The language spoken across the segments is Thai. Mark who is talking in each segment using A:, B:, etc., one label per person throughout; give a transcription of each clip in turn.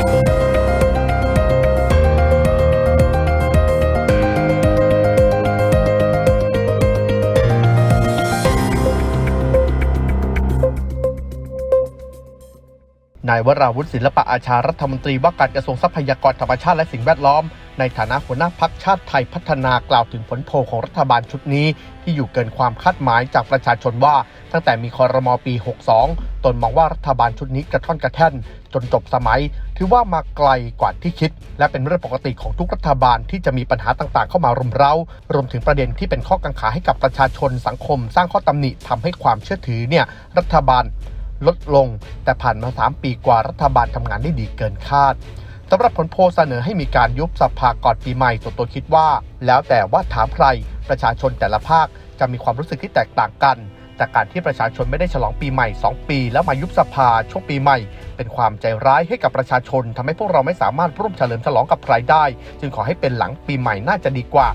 A: you นายวราวุฒิศิลปะอาชารัฐมนตรีว่าการกระทรวงทรัพยากรธรรมชาติและสิ่งแวดล้อม ในฐานะหัวหน้าพักชาติไทยพัฒนากล่าวถึงผลโพลของรัฐบาลชุดนี้ ที่อยู่เกินความคาดหมายจากประชาชนว่า ตั้งแต่มีคอรมอปี 62 ตนมองว่ารัฐบาลชุดนี้กระท่อนกระแท่น จนจบสมัย ถือว่ามาไกลกว่าที่คิด และเป็นเรื่องปกติของทุกรัฐบาลที่จะมีปัญหาต่างๆ เข้ามารุมเร้า รวมถึงประเด็นที่เป็นข้อกังขาให้กับประชาชนสังคม สร้างข้อตำหนิทำให้ความเชื่อถือเนี่ยรัฐบาล ลดลง แต่ผ่านมา 3 ปีกว่ารัฐบาลทำงานได้ดีเกินคาดสำหรับผลโพลเสนอให้มีการยุบสภาก่อนปีใหม่ส่วนตัวคิดว่า แล้วแต่ว่าถามใคร ประชาชนแต่ละภาคจะมีความรู้สึกที่แตกต่างกันแต่การที่ประชาชนไม่ได้ฉลองปีใหม่ 2 ปี แล้วมายุบสภาช่วงปีใหม่ เป็นความใจร้ายให้กับประชาชนทำให้พวกเราไม่สามารถร่วมเฉลิมฉลองกับใครได้ จึงขอให้เป็นหลังปีใหม่น่าจะดีกว่า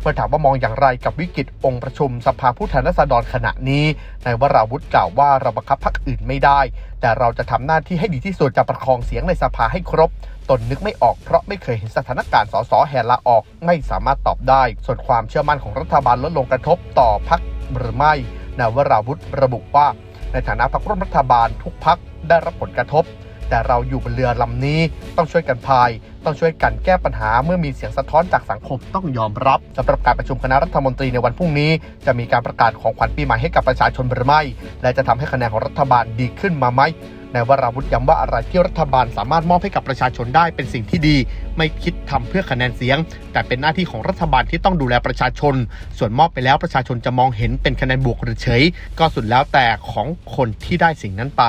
A: เมื่อถามว่ามองอย่างไรกับวิกฤตองค์ประชุมสภาผู้แทนราษฎรขณะนี้นายวราวุฒิกล่าวว่าเราบังคับพรรคอื่นไม่ได้ แต่เราจะทำหน้าที่ให้ดีที่สุดจะประคองเสียงในสภาให้ครบ ตนนึกไม่ออกเพราะไม่เคยเห็นสถานการณ์สสแหลาออกไม่สามารถตอบได้ ส่วนความเชื่อมั่นของรัฐบาลลดลงกระทบต่อพรรคหรือไม่นายวราวุฒิระบุว่า ในฐานะพรรคร่วมรัฐบาลทุกพรรคได้รับผลกระทบ แต่เราอยู่บนเรือลำนี้ต้องช่วยกันพาย ต้องช่วยกันแก้ปัญหาเมื่อมีเสียงสะท้อนจากสังคมต้องยอมรับสำหรับการประชุมคณะรัฐมนตรีในวันพรุ่งนี้ จะมีการประกาศของขวัญปีใหม่ให้กับประชาชนหรือไม่ และจะทำให้คะแนนของรัฐบาลดีขึ้นมาไหมนายวราวุฒิย้ำว่าอะไรที่รัฐบาลสามารถมอบให้กับประชาชนได้เป็นสิ่งที่ดี ไม่คิดทำเพื่อคะแนนเสียง แต่เป็นหน้าที่ของรัฐบาลที่ต้องดูแลประชาชน ส่วนมอบไปแล้วประชาชนจะมองเห็นเป็นคะแนนบวกหรือเฉย ก็สุดแล้วแต่ของคนที่ได้สิ่งนั้นไป